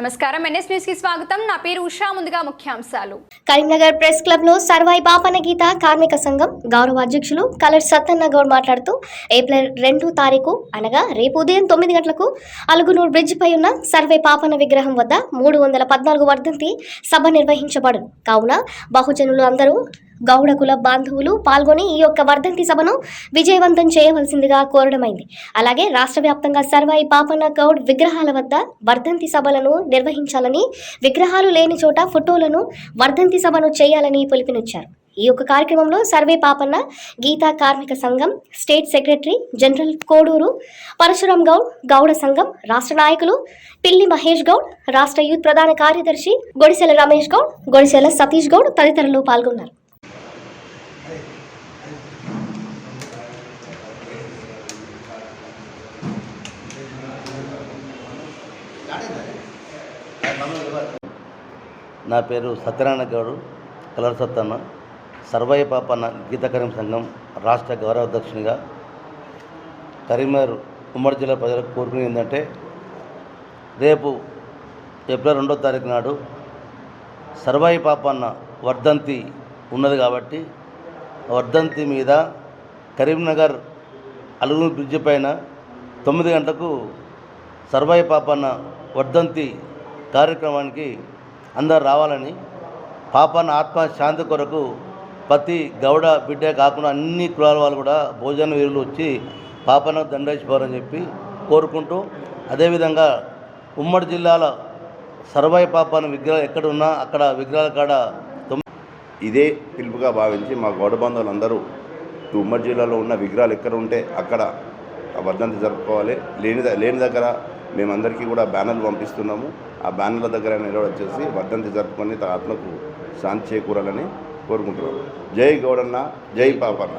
నమస్కారం. ఎన్ఎస్ న్యూస్కి స్వాగతం. నా పేరు ఉషా. ముందుగా ముఖ్యాంశాలు. కరీంనగర్ ప్రెస్ క్లబ్లో సర్వాయి బాపన గీత కార్మిక సంఘం గౌరవ అధ్యక్షులు కలర్ సత్తన్న గౌడ్ మాట్లాడుతూ ఏప్రిల్ రెండు తారీఖు అనగా రేపు ఉదయం తొమ్మిది గంటలకు అలుగునూరు బ్రిడ్జ్ పై ఉన్న సర్వే పాపన విగ్రహం వద్ద మూడు వందల పద్నాలుగు వర్ధంతి సభ నిర్వహించబడు కావున బహుజనులు అందరూ గౌడ కుల బాంధవులు పాల్గొని ఈ యొక్క వర్ధంతి సభను విజయవంతం చేయవలసిందిగా కోరడమైంది. అలాగే రాష్ట్ర వ్యాప్తంగా సర్వాయి పాపన్న గౌడ్ విగ్రహాల వద్ద వర్ధంతి సభలను నిర్వహించాలని విగ్రహాలు లేని చోట ఫోటోలను వర్ధంతి సభను చేయాలని పిలుపునిచ్చారు. ఈ యొక్క కార్యక్రమంలో సర్వే పాపన్న గీతా కార్మిక సంఘం state secretary general Koduru Parashuram Goud Gouda సంఘం రాష్ట్ర నాయకులు పిల్లి మహేష్ గౌడ్ రాష్ట్ర యూత్ ప్రధాన కార్యదర్శి గొడిసెల రమేష్ గౌడ్ గొడిసెల సతీష్ గౌడ్ తదితరులు పాల్గొన్నారు. నా పేరు సత్యనారాయణ గౌడు కలర్ సత్తన్న సర్వయ్య పాపన్న గీతకరీం సంఘం రాష్ట్ర గౌరవ అధ్యక్షునిగా. కరీంనగర్ ఉమ్మడి జిల్లా ప్రజలకు కోరుకునేది ఏంటంటే రేపు ఏప్రిల్ రెండో తారీఖు నాడు సర్వాయి పాపన్న వర్ధంతి ఉన్నది కాబట్టి వర్ధంతి మీద కరీంనగర్ అలుగు బ్రిడ్జి పైన తొమ్మిది గంటలకు సర్వాయి పాపన్న వర్ధంతి కార్యక్రమానికి అందరు రావాలని పాపన్న ఆత్మ శాంతి కొరకు ప్రతి గౌడ బిడ్డే కాకుండా అన్ని కులాల వాళ్ళు కూడా భోజన వీరులు వచ్చి పాపన్న దండేశ్వరని చెప్పి కోరుకుంటూ అదేవిధంగా ఉమ్మడి జిల్లాల సర్వాయి పాపన్న విగ్రహం ఎక్కడ ఉన్నా అక్కడ విగ్రహాల కాడ ఇదే పిలుపుగా భావించి మా గౌడ బంధువులందరూ ఉమ్మడి జిల్లాలో ఉన్న విగ్రహాలు ఎక్కడ ఉంటే అక్కడ ఆ వర్ధంతి జరుపుకోవాలి. లేని లేని దగ్గర మేమందరికీ కూడా బ్యానర్లు పంపిస్తున్నాము. ఆ బ్యానర్ల దగ్గర నిలవచ్చేసి వర్ధంతి జరుపుకొని తన ఆత్మకు శాంతి చేకూరాలని కోరుకుంటున్నాము. జై గౌడన్న జై పాపన్న.